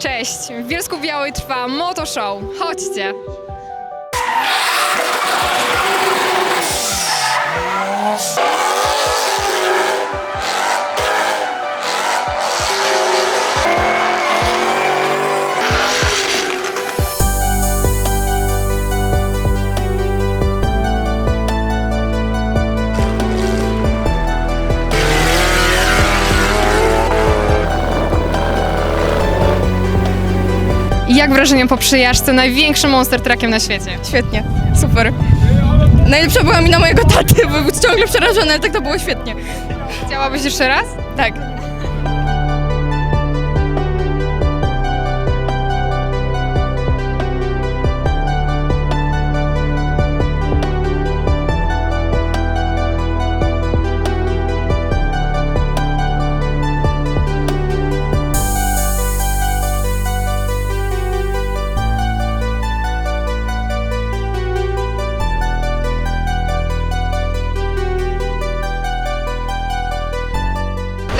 Cześć, w Bielsku Białej trwa Moto Show. Chodźcie. Jak wrażenie po przyjażdżce największym monster truckiem na świecie? Świetnie, super. Najlepsza była mina mojego taty, bo był ciągle przerażony, ale tak to było świetnie. Chciałabyś jeszcze raz? Tak.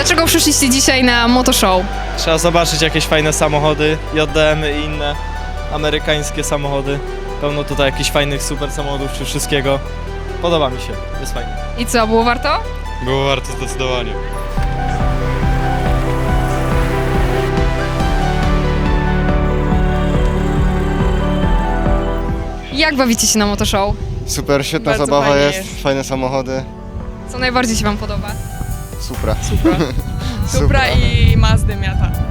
Dlaczego przyszliście dzisiaj na Moto Show? Trzeba zobaczyć jakieś fajne samochody, JDM i inne amerykańskie samochody. Pełno tutaj jakichś fajnych super samochodów czy wszystkiego. Podoba mi się, jest fajnie. I co, było warto? Było warto zdecydowanie. Jak bawicie się na Moto Show? Super, świetna Bardzo zabawa fajnie jest, jest. fajne samochody. Co najbardziej się wam podoba? Supra. Supra. Supra i Mazdy Miata.